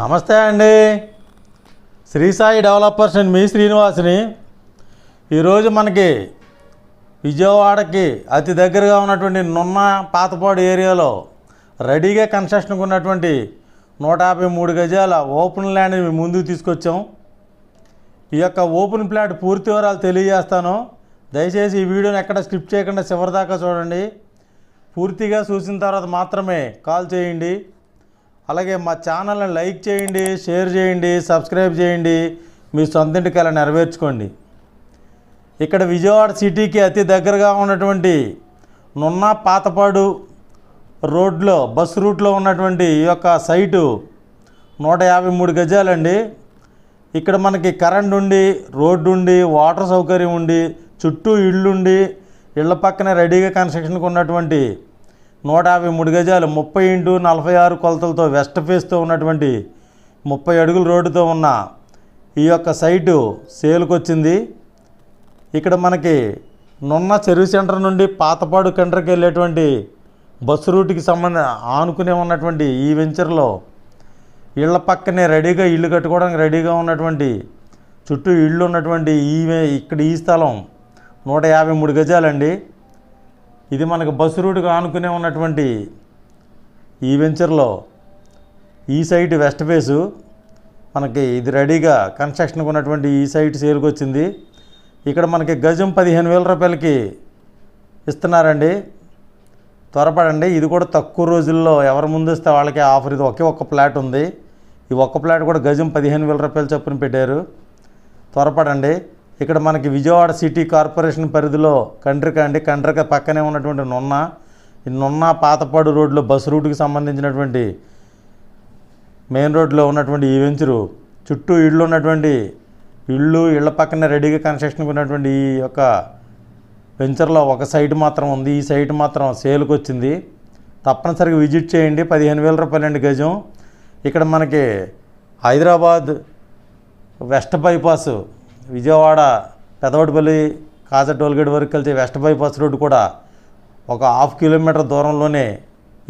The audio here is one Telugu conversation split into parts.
నమస్తే అండి. శ్రీ సాయి డెవలపర్స్ అండ్ మీ శ్రీనివాసుని. ఈరోజు మనకి విజయవాడకి అతి దగ్గరగా ఉన్నటువంటి నున్న పాతపాడు ఏరియాలో రెడీగా కన్స్ట్రక్షన్కి ఉన్నటువంటి నూట యాభై మూడు గజాల ఓపెన్ ల్యాండ్ని మేము ముందుకు తీసుకొచ్చాం. ఈ యొక్క ఓపెన్ ప్లాట్ పూర్తి వివరాలు తెలియజేస్తాను. దయచేసి ఈ వీడియోని ఎక్కడ స్కిప్ చేయకుండా చివరి దాకా చూడండి. పూర్తిగా చూసిన తర్వాత మాత్రమే కాల్ చేయండి. అలాగే మా ఛానల్ని లైక్ చేయండి షేర్ చేయండి సబ్స్క్రైబ్ చేయండి. మీ సొంత ఇంటికి అలా నెరవేర్చుకోండి. ఇక్కడ విజయవాడ సిటీకి అతి దగ్గరగా ఉన్నటువంటి నున్న పాతపాడు రోడ్లో బస్ రూట్లో ఉన్నటువంటి ఈ యొక్క సైటు నూట యాభై మూడు గజాలండి. ఇక్కడ మనకి కరెంట్ ఉండి రోడ్డు ఉండి వాటర్ సౌకర్యం ఉండి చుట్టూ ఇళ్ళుండి ఇళ్ళ పక్కన రెడీగా కన్స్ట్రక్షన్కి ఉన్నటువంటి నూట యాభై మూడు గజాలు ముప్పై ఇంటూ నలభై ఆరు కొలతలతో వెస్ట్ ఫేస్తో ఉన్నటువంటి ముప్పై అడుగుల రోడ్డుతో ఉన్న ఈ యొక్క సైటు సేల్కి వచ్చింది ఇక్కడ మనకి నున్న చెరువు సెంటర్ నుండి పాతపాడు కంట్రీకి వెళ్ళేటువంటి బస్సు రూట్కి సంబంధ ఆనుకునే ఉన్నటువంటి ఈ వెంచర్లో ఇళ్ళ పక్కనే రెడీగా ఇల్లు కట్టుకోవడానికి రెడీగా ఉన్నటువంటి చుట్టూ ఇళ్ళు ఉన్నటువంటి ఈ ఇక్కడ ఈ స్థలం నూట యాభై మూడు గజాలండి. ఇది మనకు బస్సు రూట్గా ఆనుకునే ఉన్నటువంటి ఈ వెంచర్లో ఈ సైట్ వెస్ట్ ఫేసు మనకి ఇది రెడీగా కన్స్ట్రక్షన్కి ఉన్నటువంటి ఈ సైట్ సేల్కి వచ్చింది ఇక్కడ మనకి గజం పదిహేను వేల రూపాయలకి ఇస్తున్నారండి. త్వరపడండి ఇది కూడా తక్కువ రోజుల్లో ఎవరు ముందు వస్తే వాళ్ళకి ఆఫర్. ఇది ఒకే ఒక్క ప్లాట్ ఉంది. ఈ ఒక్క ప్లాట్ కూడా గజం పదిహేను వేల రూపాయలు చొప్పున పెట్టారు. త్వరపడండి. ఇక్కడ మనకి విజయవాడ సిటీ కార్పొరేషన్ పరిధిలో కండ్రిక అండి. కండ్రిక పక్కనే ఉన్నటువంటి నున్న. ఈ నున్న పాతపాడు రోడ్లో బస్ రూట్కి సంబంధించినటువంటి మెయిన్ రోడ్లో ఉన్నటువంటి ఈ వెంచరు. చుట్టూ ఇళ్ళు ఉన్నటువంటి ఇళ్ళు ఇళ్ళ పక్కన రెడీగా కన్స్ట్రక్షన్కి ఉన్నటువంటి ఈ యొక్క వెంచర్లో ఒక సైట్ మాత్రం ఉంది. ఈ సైట్ మాత్రం సేల్కి వచ్చింది. తప్పనిసరిగా విజిట్ చేయండి. పదిహేను వేల రూపాయలండి గజం. ఇక్కడ మనకి Hyderabad west bypass Vijayawada Pedavatipalli Kaza tollgate వరకు వెళ్తే వెస్ట్ బైపాస్ రోడ్డు కూడా ఒక హాఫ్ కిలోమీటర్ దూరంలోనే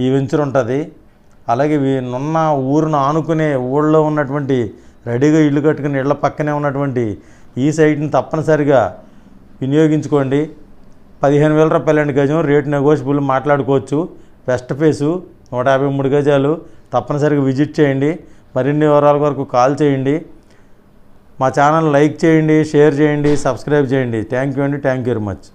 ఈ వెంచర్ ఉంటుంది. అలాగే నున్న ఊరును ఆనుకునే ఊళ్ళో ఉన్నటువంటి రెడీగా ఇల్లు కట్టుకుని ఇళ్ళ పక్కనే ఉన్నటువంటి ఈ సైట్ని తప్పనిసరిగా వినియోగించుకోండి. పదిహేను వేల రూపాయలండి గజం రేటు నెగోషియబుల్ మాట్లాడుకోవచ్చు. వెస్ట్ ఫేసు నూట యాభై మూడు గజాలు తప్పనిసరిగా విజిట్ చేయండి. మరిన్ని వివరాల వరకు కాల్ చేయండి. మా ఛానల్ లైక్ చేయండి షేర్ చేయండి సబ్స్క్రైబ్ చేయండి. థ్యాంక్ యూ అండి. Thank you very much